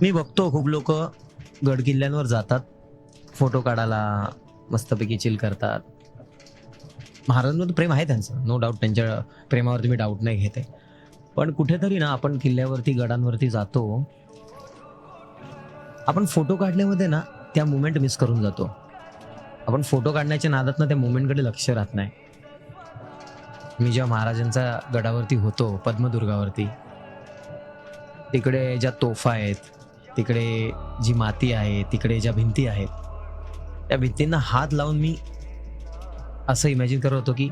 मी बघतो खूप लोक गड किल्ल्यांवर जातात. फोटो काढायला मस्तपैकी चिल करतात. महाराजांवर प्रेम आहे त्यांचं. नो डाऊट त्यांच्या प्रेमावरती मी डाऊट नाही घेते पण कुठेतरी ना आपण किल्ल्यावरती गडांवरती जातो. आपण फोटो काढल्यामध्ये ना त्या मुमेंट मिस करून जातो. आपण फोटो काढण्याच्या नादात ना त्या मुमेंटकडे लक्ष राहत नाही. मी जेव्हा महाराजांच्या गडावरती होतो पद्मदुर्गावरती तिकडे ज्या तोफा आहेत तिकडे जी माती आहे तिकडे ज्या भिंती आहेत त्या भिंतींना हात लावून मी असं इमॅजिन करत होतो की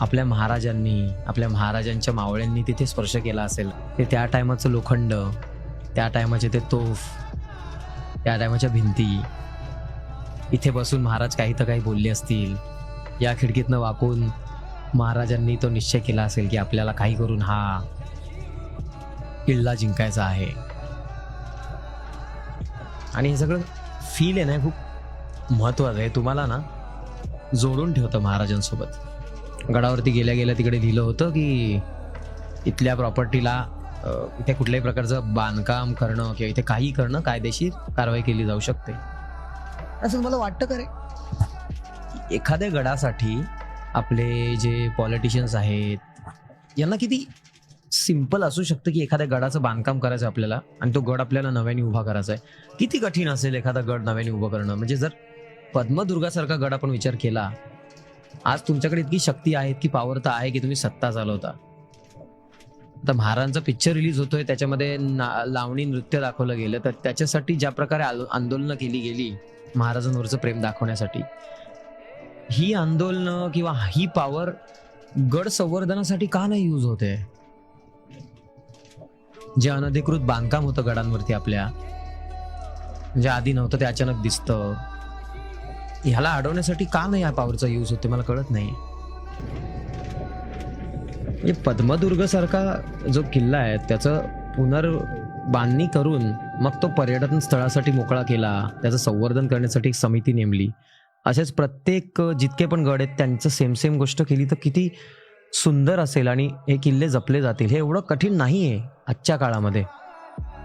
आपल्या महाराजांनी आपल्या महाराजांच्या मावळ्यांनी तिथे स्पर्श केला असेल. ते त्या टायमाचं लोखंड त्या टायमाचे ते तोफ त्या टायमाच्या भिंती. इथे बसून महाराज काही तर काही बोलले असतील. या खिडकीतनं वाकून महाराजांनी तो निश्चय केला असेल की आपल्याला काही करून हा किल्ला जिंकायचा आहे. आणि हे सगळं फील आहे ना खूप महत्वाचं आहे. तुम्हाला ना जोडून ठेवतं महाराजांसोबत. गडावरती गेल्या गेल्या तिकडे लिहिलं होतं की इथल्या प्रॉपर्टीला इथे कुठल्याही प्रकारचं बांधकाम करणं किंवा इथे काही करणं कायदेशीर कारवाई केली जाऊ शकते. असं मला वाटतं का रे? एखाद्या गडासाठी आपले जे पॉलिटिशियन्स आहेत यांना किती सिंपल असू शकतं की एखाद्या गडाचं बांधकाम करायचं आपल्याला आणि तो गड आपल्याला नव्याने उभा करायचा आहे. किती कठीण असेल एखादा गड नव्याने उभं करणं. म्हणजे जर पद्मदुर्गासारखा गड आपण विचार केला आज तुमच्याकडे इतकी शक्ती आहे इतकी पॉवर तर आहे की तुम्ही सत्ता चालवता. आता महाराजांचा पिक्चर रिलीज होतोय त्याच्यामध्ये लावणी नृत्य दाखवलं गेलं तर त्याच्यासाठी ज्या प्रकारे आंदोलनं केली गेली महाराजांवरचं प्रेम दाखवण्यासाठी ही आंदोलनं किंवा ही पॉवर गड संवर्धनासाठी का नाही यूज होते? जे अनधिकृत बांधकाम होतं गडांवरती आपल्या म्हणजे आधी नव्हतं ते अचानक दिसतं. ह्याला अडवण्यासाठी का नाही या पॉवरचा यूज होते मला कळत नाही. म्हणजे पद्मदुर्ग सारखा जो किल्ला आहे त्याचं पुनर्बांधणी करून मग तो पर्यटन स्थळासाठी मोकळा केला त्याचं संवर्धन करण्यासाठी एक समिती नेमली. असेच प्रत्येक जितके पण गड आहेत त्यांचं सेम सेम गोष्ट केली तर किती सुंदर असेल आणि हे किल्ले जपले जातील हे एवढं कठीण नाही आहे आजच्या काळामध्ये.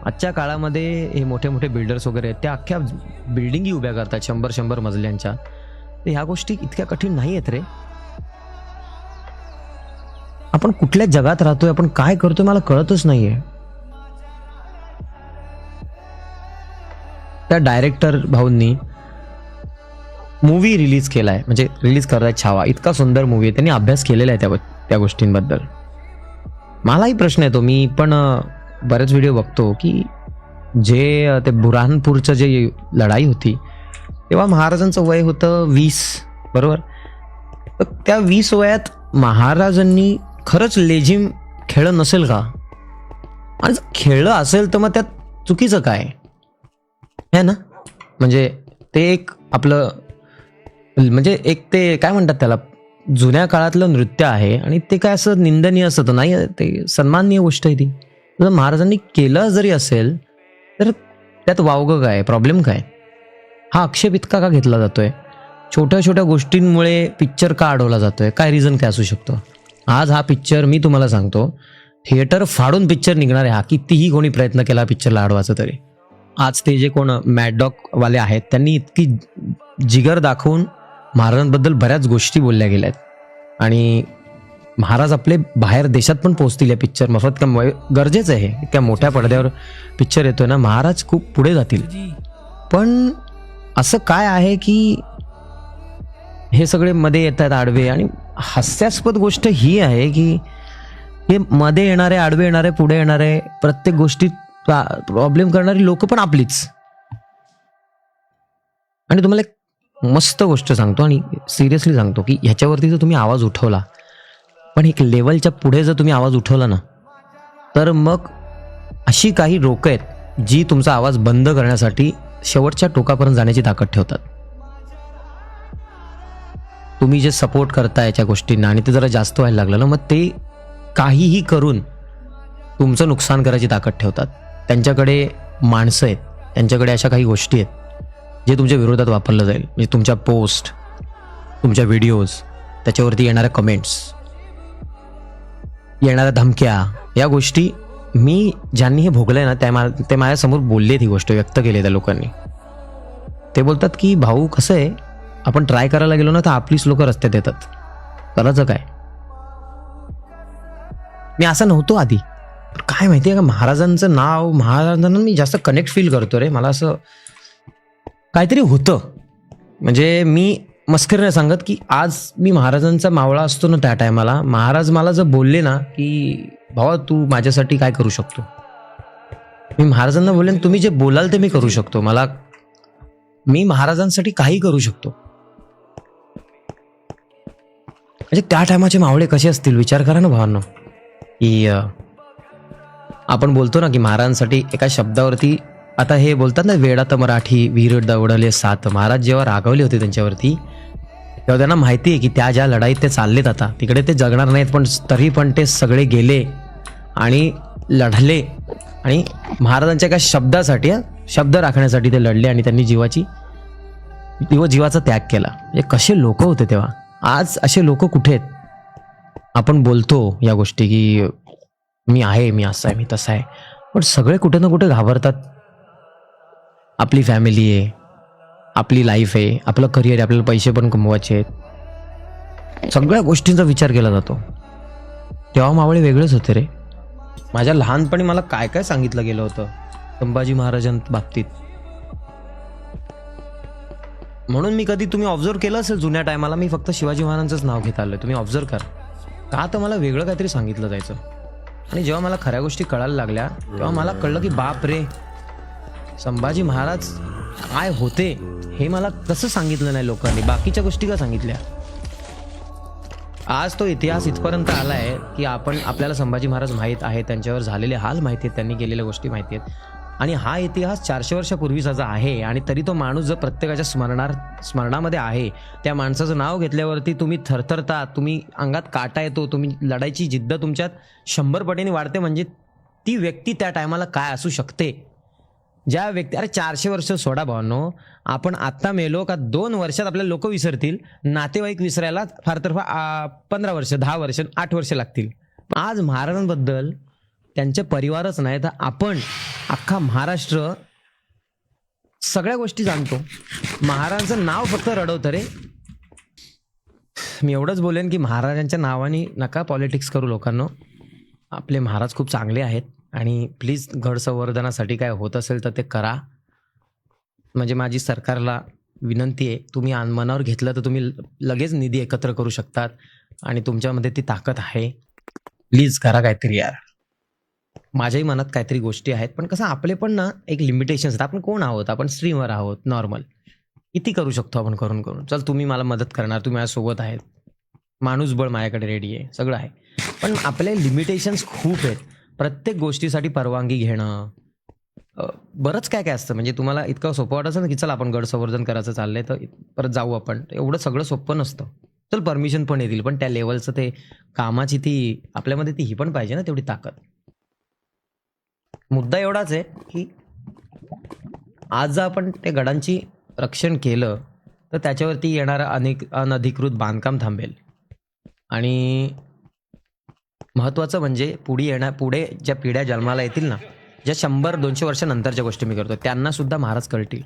आजच्या काळामध्ये हे मोठे मोठे बिल्डर्स वगैरे आहेत त्या अख्ख्या बिल्डिंगी उभ्या करतात शंभर शंभर मजल्यांच्या. तर ह्या गोष्टी इतक्या कठीण नाही आहेत रे. आपण कुठल्या जगात राहतोय आपण काय करतोय मला कळतच नाहीये. त्या डायरेक्टर भाऊंनी मूवी रिलीज केलाय म्हणजे रिलीज करायचा छावा. इतका सुंदर मूवी आहे त्यांनी अभ्यास केलेला आहे त्यावर. त्या गोष्टींबद्दल. मलाही प्रश्न येतो मी पण बरेच व्हिडिओ बघतो की जे ते बुरहानपूरचं जे लढाई होती तेव्हा महाराजांचं वय होतं वीस बरोबर? तर त्या वीस वयात महाराजांनी खरंच लेझिम खेळलं नसेल का? आणि खेळलं असेल तर मग त्यात चुकीचं काय? है ना? म्हणजे ते एक आपलं म्हणजे एक ते काय म्हणतात त्याला? जुन्या काळातलं नृत्य आहे आणि ते काय असं निंदनीय असं तर नाही ते सन्माननीय गोष्ट आहे ती. जर महाराजांनी केलं जरी असेल तर त्यात वावगं काय प्रॉब्लेम काय हा आक्षेप इतका का घेतला जातोय? छोट्या छोट्या गोष्टींमुळे पिक्चर का अडवला जातोय? काय रिझन काय असू शकतो? आज हा पिक्चर मी तुम्हाला सांगतो थिएटर फाडून पिक्चर निघणार आहे हा. कितीही कोणी प्रयत्न केला पिक्चरला अडवायचा तरी. आज ते जे कोण मॅडडॉकवाले आहेत त्यांनी इतकी जिगर दाखवून महाराजांबद्दल बऱ्याच गोष्टी बोलल्या गेल्या आहेत आणि महाराज आपले बाहेर देशात पण पोहोचतील या पिक्चर मार्फत. का गरजेचं आहे. इतक्या मोठ्या पडद्यावर पिक्चर येतोय ना महाराज खूप पुढे जातील. पण असं काय आहे की हे सगळे मध्ये येत आहेत आडवे? आणि हास्यास्पद गोष्ट ही आहे की हे मध्ये येणारे आडवे येणारे पुढे येणारे प्रत्येक गोष्टीत प्रॉब्लेम करणारी लोक पण आपलीच. आणि तुम्हाला मस्त गोष्ट सांगतो आणि सिरियसली सांगतो की ह्याच्यावरती जर तुम्ही आवाज उठवला पण एक लेवलच्या पुढे जर तुम्ही आवाज उठवला ना तर मग अशी काही रोकं आहेत जी तुमचा आवाज बंद करण्यासाठी शेवटच्या टोकापर्यंत जाण्याची ताकद ठेवतात. तुम्ही जे सपोर्ट करता याच्या गोष्टींना आणि ते जरा जास्त व्हायला लागलं ना मग ते काहीही करून तुमचं नुकसान करायची ताकद ठेवतात. त्यांच्याकडे माणसं आहेत त्यांच्याकडे अशा काही गोष्टी आहेत जे तुमच्या विरोधात वापरलं जाईल म्हणजे तुमच्या पोस्ट तुमच्या व्हिडिओज त्याच्यावरती येणाऱ्या कमेंट्स येणाऱ्या धमक्या या गोष्टी मी ज्यांनी हे भोगलं आहे ना त्या मा ते माझ्यासमोर बोललेत ही गोष्ट व्यक्त केली त्या लोकांनी. ते बोलतात की भाऊ कसं आहे? आपण ट्राय करायला गेलो ना तर आपलीच लोक रस्त्यात येतात. करायचं काय? मी असं नव्हतो आधी. पण काय माहिती आहे का महाराजांचं नाव महाराजांना मी जास्त कनेक्ट फील करतो रे. मला असं काहीतरी होतं. म्हणजे मी मस्करीने सांगत की आज मी महाराजांचा मावळा असतो ना त्या टायमाला महाराज मला जर बोलले ना की भावा तू माझ्यासाठी काय करू शकतो? मी महाराजांना बोलेन तुम्ही जे बोलाल ते मी करू शकतो. मला मी महाराजांसाठी काही करू शकतो. म्हणजे त्या टायमाचे मावळे कसे असतील? विचार करा ना भावांनो. की आपण बोलतो ना की महाराजांसाठी एका शब्दावरती आता हे बोलतात ना वेडात मराठी वीर दवडले सात महाराज जेव्हा रागवले होते त्यांच्यावरती तेव्हा त्यांना माहिती आहे की त्या ज्या लढाईत ते चाललेत आता तिकडे ते जगणार नाहीत पण तरी पण ते सगळे गेले आणि लढले. आणि महाराजांच्या एका शब्दासाठी शब्द राखण्यासाठी ते लढले आणि त्यांनी जीवाची किंवा जीवाचा त्याग केला. म्हणजे कसे लोक होते तेव्हा. आज असे लोक कुठे आहेत? आपण बोलतो या गोष्टी की मी आहे मी असं आहे मी तसं आहे. पण सगळे कुठे ना कुठे घाबरतात. आपली फॅमिली आहे आपली लाईफ आहे आपलं करिअर आहे आपल्याला पैसे पण कमवायचे आहेत. सगळ्या गोष्टींचा विचार केला जातो. तेव्हा मावळे वेगळेच होते रे. माझ्या लहानपणी मला काय काय सांगितलं गेलं होतं संभाजी महाराजां बाबतीत. म्हणून मी कधी तुम्ही ऑब्झर्व केलं असेल जुन्या टायमाला मी फक्त शिवाजी महाराजांचंच नाव घेत आलोय. तुम्ही ऑब्झर्व करा. का तर मला वेगळं काहीतरी सांगितलं जायचं. आणि जेव्हा मला खऱ्या गोष्टी कळायला लागल्या तेव्हा मला कळलं की बाप रे संभाजी महाराज काय होते हे मला कसं सांगितलं नाही लोकांनी? बाकीच्या गोष्टी का सांगितल्या? आज तो इतिहास इथपर्यंत आला आहे की आपण आपल्याला संभाजी महाराज माहीत आहे त्यांच्यावर झालेले हाल माहिती आहेत त्यांनी केलेल्या गोष्टी माहिती आहेत. आणि हा इतिहास चारशे वर्षापूर्वीचा आहे आणि तरी तो माणूस जर प्रत्येकाच्या स्मरणार स्मरणामध्ये आहे त्या माणसाचं नाव घेतल्यावरती तुम्ही थरथरता तुम्ही अंगात काटा येतो तुम्ही लढायची जिद्द तुमच्यात शंभर पटीने वाढते म्हणजे ती व्यक्ती त्या टायमाला काय असू शकते? ज्या व्यक्ती अरे चारशे वर्ष सोडा भावांनो आपण आत्ता मेलो का दोन वर्षात आपल्याला लोक विसरतील नातेवाईक विसरायला फार तर फार, पंधरा वर्ष दहा वर्ष आठ वर्ष लागतील. आज महाराजांबद्दल त्यांचे परिवारच नाही तर आपण अख्खा महाराष्ट्र सगळ्या गोष्टी जाणतो. महाराजांचं नाव फक्त रडवतं रे. मी एवढंच बोलेन की महाराजांच्या नावाने नका पॉलिटिक्स करू लोकांना. आपले महाराज खूप चांगले आहेत. आणि प्लीज गड संवर्धनासाठी काय होत असेल तर ते करा. म्हणजे माझी सरकारला विनंती आहे तुम्ही मनावर घेतलं तर तुम्ही ल- लगेच निधी एकत्र करू शकतात आणि तुमच्यामध्ये ती ताकद आहे. प्लीज करा काहीतरी यार. माझ्याही मनात काहीतरी गोष्टी आहेत पण कसं आपले पण ना एक लिमिटेशन्स आहेत. आपण कोण आहोत? आपण स्ट्रीमवर आहोत नॉर्मल किती करू शकतो आपण करून करून? चल तुम्ही मला मदत करणार तुम्ही माझ्यासोबत आहेत. माणूसबळ माझ्याकडे रेडी आहे सगळं आहे. पण आपले लिमिटेशन्स खूप आहेत. प्रत्येक गोष्टीसाठी परवानगी घेणं बरंच काय काय असतं. म्हणजे तुम्हाला इतकं सोपं वाटत ना की चल आपण गड संवर्धन करायचं चाललंय तर परत जाऊ आपण. एवढं सगळं सोपं नसतं. चल परमिशन पण येतील पण त्या लेवलचं ते कामाची ती आपल्यामध्ये ती ही पण पाहिजे ना तेवढी ताकद. मुद्दा एवढाच आहे की आज जर आपण ते गडांची रक्षण केलं तर त्याच्यावरती येणारं अनेक अनधिकृत बांधकाम थांबेल. आणि महत्त्वाचं म्हणजे पुढे येण्या पुढे ज्या पिढ्या जन्माला येतील ना ज्या शंभर दोनशे वर्षानंतरच्या गोष्टी मी करतो त्यांना सुद्धा महाराज कळतील.